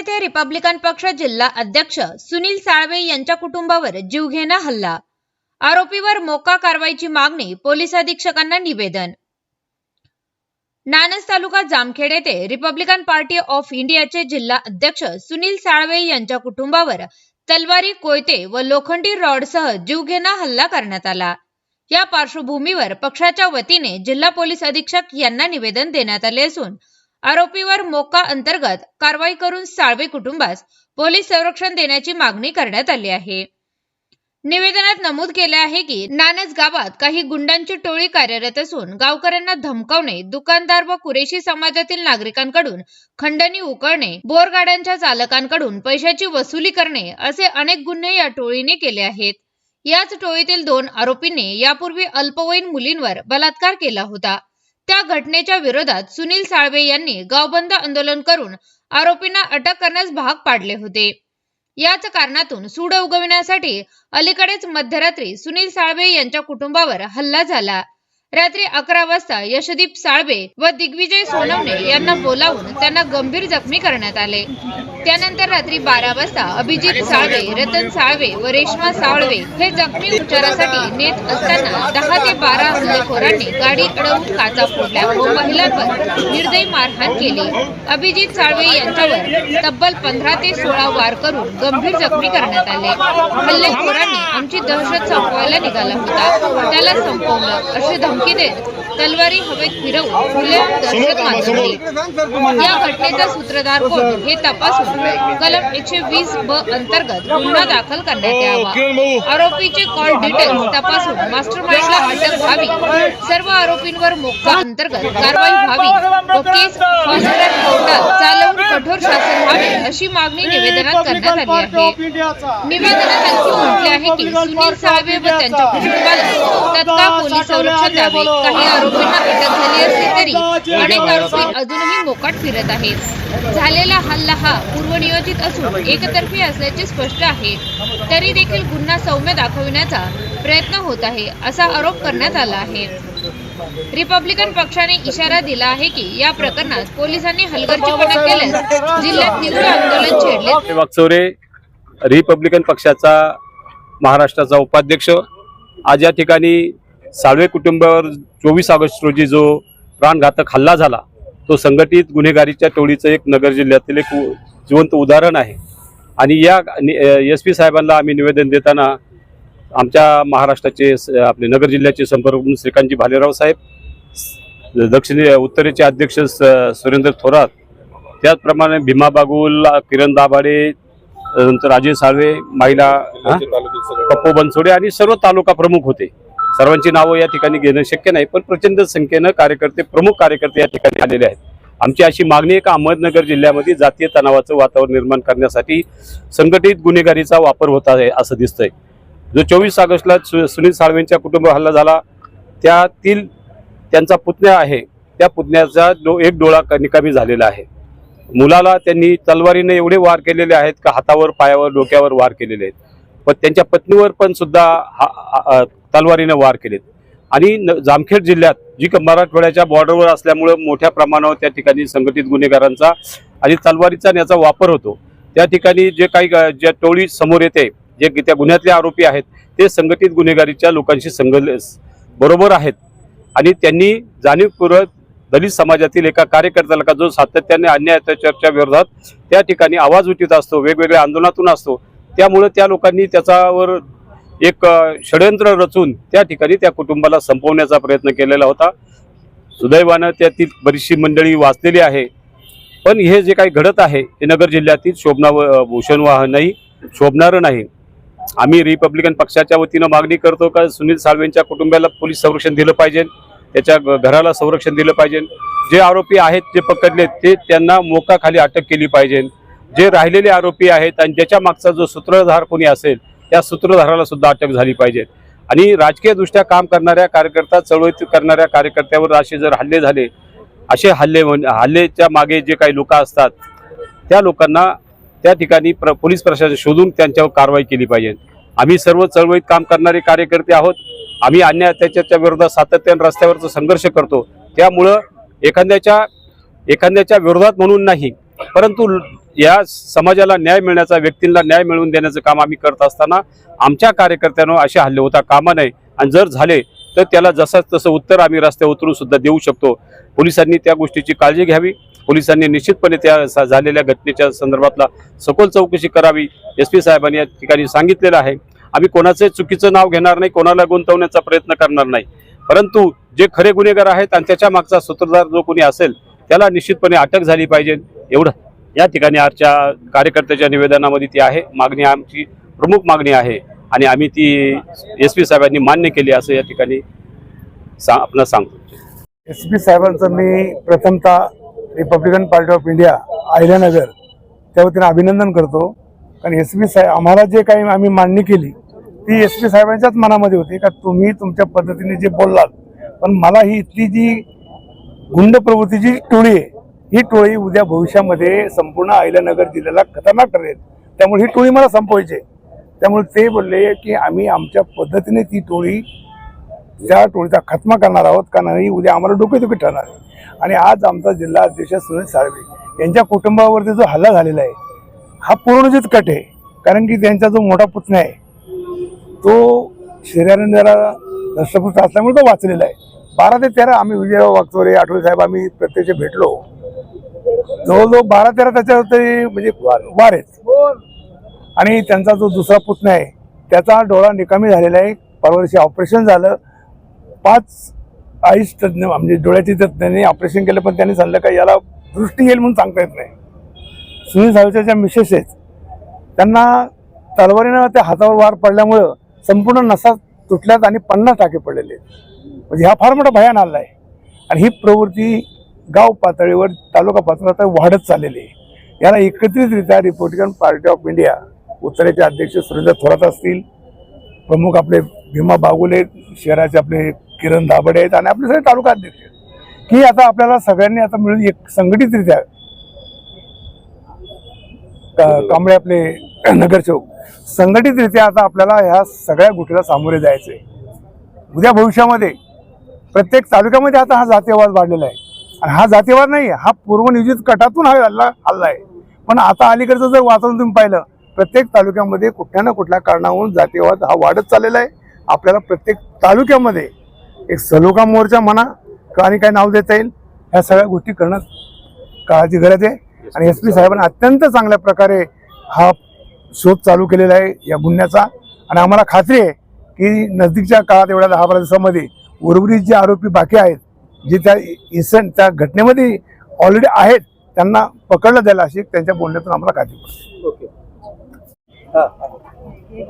येथे रिपब्लिकन पक्ष जिल्हा अध्यक्ष सुनील साळवे यांच्या कुटुंबावर जीवघेणा हल्ला. आरोपीवर मोका कारवाईची मागणी पोलीस अधीक्षकांना निवेदन. नानस तालुका जामखेड येथे रिपब्लिकन पार्टी ऑफ इंडियाचे जिल्हा अध्यक्ष सुनील साळवे यांच्या कुटुंबावर तलवारी कोयते व लोखंडी रॉडसह जीवघेणा हल्ला करण्यात आला. या पार्श्वभूमीवर पक्षाच्या वतीने जिल्हा पोलीस अधीक्षक यांना निवेदन देण्यात आले असून आरोपीवर मोका अंतर्गत कारवाई करून साळवे कुटुंबास पोलीस संरक्षण देण्याची मागणी करण्यात आली आहे. निवेदनात नमूद केले आहे की नानस गावात काही गुंडांची टोळी कार्यरत असून गावकऱ्यांना धमकावणे दुकानदार व कुरेशी समाजातील नागरिकांकडून खंडणी उकळणे बोरगाड्यांच्या चालकांकडून पैशाची वसुली करणे असे अनेक गुन्हे या टोळीने केले आहेत. याच टोळीतील दोन आरोपींनी यापूर्वी अल्पवयीन मुलींवर बलात्कार केला होता. त्या घटनेच्या विरोधात सुनील साळवे यांनी गावबंद आंदोलन करून आरोपींना अटक करण्यास भाग पाडले होते. याच कारणातून सूड उगविण्यासाठी अलीकडेच मध्यरात्री सुनील साळवे यांच्या कुटुंबावर हल्ला झाला. रात्री अकरा वाजता यशदीप साळवे व दिग्विजय सोनवणे यांना बोलावून त्यांना गंभीर जखमी करण्यात आले. त्यानंतर रात्री बारा वाजता अभिजित साळवे रतन साळवे व रेश्मा साळवे हे जखमी उपचारासाठी नेत असताना दहा ते बारा हल्लेखोरांनी गाडी अडवून काचा फोडल्या व महिलांवर निर्दयी मारहाण केली. अभिजित साळवे यांच्यावर तब्बल पंधरा ते सोळा वार करून गंभीर जखमी करण्यात आले. हल्लेखोरांनी आमची दहशत संपवायला निघाला होता. त्याला संपवलं अशी धमकी देत तलवारी हवेत फिरवून दहशत माजवली या घटनेचा सूत्रधार कोण? हे तपासून कलम एकशे वीस ब अंतर्गत गुन्हा दाखल करण्यात यावा. आरोपीचे कॉल डिटेल्स तपासून मास्टर माइंडला अटक व्हावी. सर्व आरोपींवर मोक्का अंतर्गत कारवाई व्हावी. व केस फास्ट ट्रॅक कोर्टात चालवून कठोर शासन व्हावे अशी मागणी निवेदनात करण्यात आली आहे. निवेदनात आणखी म्हटले आहे की सुनील साळवे व त्यांच्या कुटुंबाला तत्काळ पोलीस संरक्षण द्यावे? काही आरोपींना अटक झाली असली तरी अनेक आरोपी अजूनही मोकाट फिरत आहेत. झालेला हल्ला हा पूर्वनियोजित असून एकतर्फी असल्याचे स्पष्ट आहे. तरी देखील गुन्हा सौम्य दाखविण्याचा प्रयत्न होत आहे असा आरोप करण्यात आला आहे. रिपब्लिकन पक्षाने इशारा दिला आहे की या प्रकरणात पोलिसांनी हलगर्जीपणा केल्यास जिल्ह्यात तीव्र आंदोलन छेडले. वागचौरे रिपब्लिकन पक्षाचा महाराष्ट्राचा उपाध्यक्ष आज या ठिकाणी साळवे कुटुंबावर चोवीस ऑगस्ट रोजी जो प्राणघातक हल्ला झाला तो संघटित गुन्हेगारीच्या टोळीचं एक नगर जिल्ह्यातील एक जिवंत उदाहरण आहे. आणि या एस पी साहेबांना आम्ही निवेदन देताना आमच्या महाराष्ट्राचे स- आपले नगर जिल्ह्याचे संपर्क श्रीकांतजी भालेराव साहेब दक्षिणे उत्तरेचे अध्यक्ष स- सुरेंद्र थोरात त्याचप्रमाणे भीमा बागुल किरण दाभाडे नंतर राजेश साळवे महिला हा? पप्पू बनसोडे आणि सर्व तालुका प्रमुख होते. सर्वांची नावं या ठिकाणी घेणं शक्य नाही पण प्रचंड संख्येनं कार्यकर्ते प्रमुख कार्यकर्ते या ठिकाणी आलेले आहेत. आमची अशी मागणी आहे का अहमदनगर जिल्ह्यामध्ये जातीय तणावाचं वातावरण निर्माण करण्यासाठी संघटित गुन्हेगारीचा वापर होत आहे असं दिसतंय. जो चोवीस ऑगस्टला सु सुनील साळवेंच्या कुटुंबावर हल्ला झाला त्यातील त्यांचा पुतण्या आहे. त्या पुतण्याचा डो एक डोळा निकामी झालेला आहे. मुलाला त्यांनी तलवारीने एवढे वार केलेले आहेत का हातावर पायावर डोक्यावर वार केलेले आहेत. पण त्यांच्या पत्नीवर पण सुद्धा हा- तलवारीने वार केलेत. आणि न- जामखेड जिल्ह्यात जी क- मराठवाड्याच्या बॉर्डरवर असल्यामुळे मोठ्या प्रमाणावर त्या ठिकाणी संघटित गुन्हेगारांचा आणि तलवारीचा याचा वापर होतो. त्या ठिकाणी जे काही ज्या टोळी समोर येते जे की त्या गुन्ह्यातले आरोपी आहेत ते संघटित गुन्हेगारीच्या लोकांशी संघ बरोबर आहेत. आणि त्यांनी जाणीवपूर्वक दलित समाजातील एका कार्यकर्त्याला का जो सातत्याने अन्याय अत्याचारच्या विरोधात त्या ठिकाणी आवाज उठीत असतो वेगवेगळ्या आंदोलनातून असतो त्यामुळे त्या लोकांनी त्याच्यावर एक षडयंत्र रचून त्या ठिकाणी त्या कुटुंबाला संपवण्याचा प्रयत्न केलेला होता. सुदैवानं त्यातील बरीचशी मंडळी वाचलेली आहे. पण हे जे काही घडत आहे ते नगर जिल्ह्यातील शोभना भूषण वाहनही शोभणारं नाही. आम्ही रिपब्लिकन पक्षाच्या वतीनं मागणी करतो का सुनील साळवेंच्या कुटुंबाला पोलीस संरक्षण दिलं पाहिजे? त्याच्या घराला संरक्षण दिलं पाहिजे. जे आरोपी आहेत जे पकडले ते त्यांना मोकाखाली अटक केली पाहिजे. जे राहिलेले आरोपी आहेत आणि ज्याच्या मागचा जो सूत्रधार कोणी असेल त्या सूत्रधाराला सुद्धा अटक झाली पाहिजे. आणि राजकीयदृष्ट्या काम करणाऱ्या कार्यकर्ता चळवळीत करणाऱ्या कार्यकर्त्यावर असे जर हल्ले झाले असे हल्ले म्हण- हल्लेच्या मागे जे काही लोक असतात त्या लोकांना त्या ठिकाणी प्र पोलीस प्रशासन शोधून त्यांच्यावर कारवाई केली पाहिजे. आम्ही सर्व चळवळीत काम करणारे कार्यकर्ते आहोत. आम्ही अन्याय अत्याचाराच्या विरोधात सातत्याने रस्त्यावरचा संघर्ष करतो. त्यामुळं एखाद्याच्या एखाद्याच्या विरोधात म्हणून नाही परंतु या समाजाला न्याय मिळण्याचा व्यक्तींना न्याय मिळवून देण्याचं काम आम्ही करत असताना आमच्या कार्यकर्त्यांना असे हल्ले होता कामा नये. आणि जर झाले तर त्याला जसंच तसं उत्तर आम्ही रस्त्यावर उतरून सुद्धा देऊ शकतो. पोलिसांनी त्या गोष्टीची काळजी घ्यावी. पोलिसांनी निश्चितपणे त्या सा- झालेल्या घटनेच्या संदर्भातला सखोल चौकशी करावी. एस पी साहेबांनी या ठिकाणी सांगितलेलं आहे. आम्ही कोणाचंही चुकीचं नाव घेणार नाही कोणाला गुंतवण्याचा प्रयत्न करणार नाही. परंतु जे खरे गुन्हेगार आहेत आणि त्याच्या मागचा सूत्रधार जो कोणी असेल त्याला निश्चितपणे अटक झाली पाहिजे. एवढं या ठिकाणी आजच्या कार्यकर्त्याच्या निवेदनामध्ये ती आहे. मागणी आमची प्रमुख मागणी आहे आणि आम्ही ती एस पी साहेबांनी मान्य केली असं या ठिकाणी सा आपण सांगतो. एस पी साहेबांचं मी प्रथमतः Republican Party of India Ahilyanagar त्या वतीनं अभिनंदन करतो. कारण एस पी साहेब आम्हाला जे काही आम्ही मांडणी केली ती एस पी साहेबांच्याच मनामध्ये होती. का तुम्ही तुमच्या पद्धतीने जे बोललात पण मला ही इथली जी गुंड प्रवृत्तीची टोळी आहे ही टोळी उद्या भविष्यामध्ये संपूर्ण अहिल्यानगर जिल्ह्याला खतरनाक ठरेल. त्यामुळे ही टोळी मला संपवायची आहे. त्यामुळे ते बोलले की आम्ही आमच्या पद्धतीने ती टोळी त्या टोळीचा खात्मा करणार आहोत का नाही उद्या आम्हाला डोकेदुखी ठरणार आहे. आणि आज आमचा जिल्हा अध्यक्ष सुनील साळवे यांच्या कुटुंबावरती जो हल्ला झालेला आहे हा पूर्णजित कट आहे. कारण की त्यांचा जो मोठा पुतण्या आहे तो शरीराने जरा असल्यामुळे तो वाचलेला आहे. बारा ते तेरा आम्ही विजयराव वागचोरे आठवले साहेब आम्ही प्रत्यक्ष भेटलो. जवळजवळ बारा तेरा त्याच्यावर तरी म्हणजे वार आहेत. आणि त्यांचा जो दुसरा पुतण्या आहे त्याचा डोळा निकामी झालेला आहे. परवर्षी ऑपरेशन झालं. पाच आईस तज्ज्ञ म्हणजे डोळ्याची तज्ज्ञांनी ऑपरेशन केलं पण त्यांनी सांगलं का याला दृष्टी येईल म्हणून सांगता येत नाही. सुनील साहेबच्या ज्या मिसेस आहेत त्यांना तलवारीनं त्या हातावर वार पडल्यामुळं संपूर्ण नसा तुटल्यात आणि पन्नास टाके पडलेले आहेत. म्हणजे हा फार मोठा भयान आला आहे. आणि ही प्रवृत्ती गाव पातळीवर तालुका पातळीवर आता वाढत चाललेली आहे. याला एकत्रितरित्या रिपब्लिकन पार्टी ऑफ इंडिया उत्तरेचे अध्यक्ष सुरेंद्र थोरात असतील. प्रमुख आपले भीमा बागुले शहराचे आपले किरण दाभडे आहेत आणि आपले सगळे तालुका अध्यक्ष आहेत. की आता आपल्याला सगळ्यांनी आता मिळून एक संघटितरित्या कांबळे आपले नगरसेवक. संघटितरित्या आता आपल्याला ह्या सगळ्या गोष्टीला सामोरे जायचे उद्या भविष्यामध्ये प्रत्येक तालुक्यामध्ये आता हा जातीयवाद वाढलेला आहे. आणि हा जातीयवाद नाही हा पूर्वनियोजित कटातून हा हल्ला हल्ला आहे पण आता अलीकडचं जर वातावरण तुम्ही पाहिलं प्रत्येक तालुक्यामध्ये कुठल्या ना कुठल्या कारणावरून जातीयवाद हा वाढत चाललेला आहे. आपल्याला प्रत्येक तालुक्यामध्ये एक सलोखा मोर्चा म्हणा का आणि काय नाव देता येईल ह्या सगळ्या गोष्टी करणं काळाची गरज आहे. आणि एस पी साहेबांनी अत्यंत चांगल्या प्रकारे हा शोध चालू केलेला आहे या गुन्ह्याचा. आणि आम्हाला खात्री आहे की नजदीकच्या काळात एवढ्या दहा बारा दिवसामध्ये उर्वरित जे आरोपी बाकी आहेत जे त्या इन्सिडेंट त्या घटनेमध्ये ऑलरेडी आहेत त्यांना पकडलं जाईल अशी त्यांच्या बोलण्यातून आम्हाला खात्री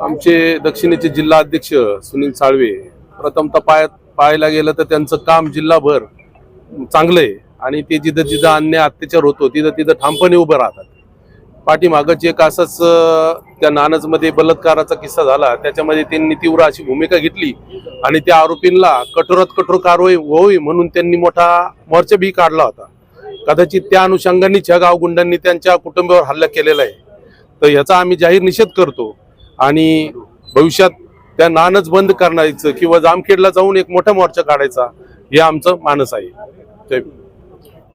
आमचे दक्षिणेचे जिल्हा अध्यक्ष सुनील साळवे प्रथमतः पाय पाहायला गेलं तर त्यांचं काम जिल्हाभर चांगलं आहे. आणि ते जिथं जिथं अन्याय अत्याचार होतो तिथं तिथं ठामपणे उभं राहतात. पाठीमागच एक असंच त्या नानजमध्ये बलात्काराचा किस्सा झाला. त्याच्यामध्ये त्यांनी तीव्र अशी भूमिका घेतली आणि त्या आरोपींना कठोरात कठोर कारवाई व्हावी म्हणून त्यांनी मोठा मोर्चा बी काढला होता. कदाचित त्या अनुषंगानेच ह्या गावगुंडांनी त्यांच्या कुटुंबावर हल्ला केलेला आहे. तर ह्याचा आम्ही जाहीर निषेध करतो आणि भविष्यात त्या नानच बंद करण्याचं किंवा जामखेडला जाऊन एक मोठा मोर्चा काढायचा हे आमचं मानस आहे. जय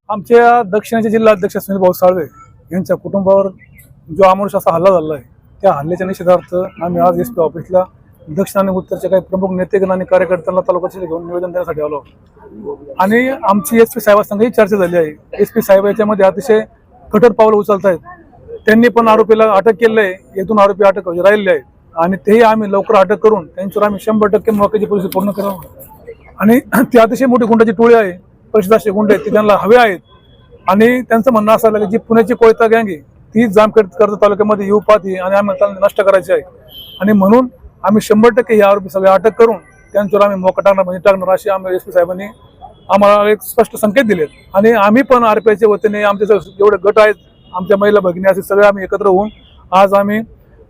आमच्या दक्षिणेचे जिल्हा अध्यक्ष सुनील भाऊ साळवे यांच्या कुटुंबावर जो अमानुष असा हल्ला झाला आहे त्या हल्ल्याच्या निषेधार्थ आम्ही आज एस पी ऑफिसला दक्षिण आणि उत्तरच्या काही प्रमुख नेतेगण आणि कार्यकर्त्यांना तालुक्याचे घेऊन निवेदन देण्यासाठी आलो आणि आमची एस पी साहेबांसंगही चर्चा झाली आहे. एस पी साहेब याच्यामध्ये अतिशय कठोर पावलं उचलत आहेत त्यांनी पण आरोपीला अटक केली आहे एक दोन आरोपी अटक म्हणजे राहिलेले आहेत. आणि तेही आम्ही लवकर अटक करून त्यांच्यावर आम्ही शंभर टक्के मोक्याची परिस्थिती पूर्ण करणार आणि ती अतिशय मोठी गुंडाची टोळी आहे. परिषदाचे शेगुंडे ते त्यांना हवे आहेत. आणि त्यांचं म्हणणं असं आलं की जी पुण्याची कोयता गँग आहे ती जामखेड कर्ज तालुक्यामध्ये येऊ पाहते आणि आम्हाला त्यांना नष्ट करायची आहे. आणि म्हणून आम्ही शंभर टक्के हे आरोपी सगळे अटक करून त्यांच्यावर आम्ही मोका टाकणार म्हणजे टाकणार अशी आम्ही एस पी साहेबांनी आम्हाला एक स्पष्ट संकेत दिलेत. आणि आम्ही पण आरपीआयच्या वतीने आमचे जेवढे गट आहेत आमच्या महिला भगिनी असे सगळे आम्ही एकत्र होऊन आज आम्ही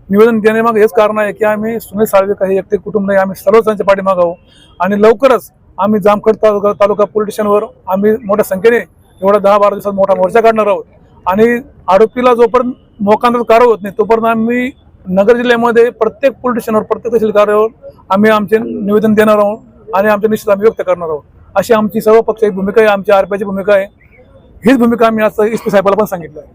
निवेदन देण्यामागे हेच कारण आहे की आम्ही सुनील साळवे काही एकटे कुटुंब नाही आम्ही सर्वच त्यांच्या पाठीमागे आहोत. आणि लवकरच आम्ही जामखेड तालुका तालुका पोलीस स्टेशनवर आम्ही मोठ्या संख्येने एवढा दहा बारा दिवसात मोठा मोर्चा काढणार आहोत. आणि आरोपीला जोपर्यंत मोकांतर कारवाई होत नाही तोपर्यंत आम्ही नगर जिल्ह्यामध्ये प्रत्येक पोलीस स्टेशनवर प्रत्येक तहसील कार्यावर आम्ही आमचे निवेदन देणार आहोत आणि आमचे निश्चित आम्ही व्यक्त करणार आहोत. अशी आमची सर्व पक्षाची भूमिका आहे आमची आरपीआयची भूमिका आहे. हीच भूमिका आम्ही आज एस पी साहेबाला पण सांगितलं आहे.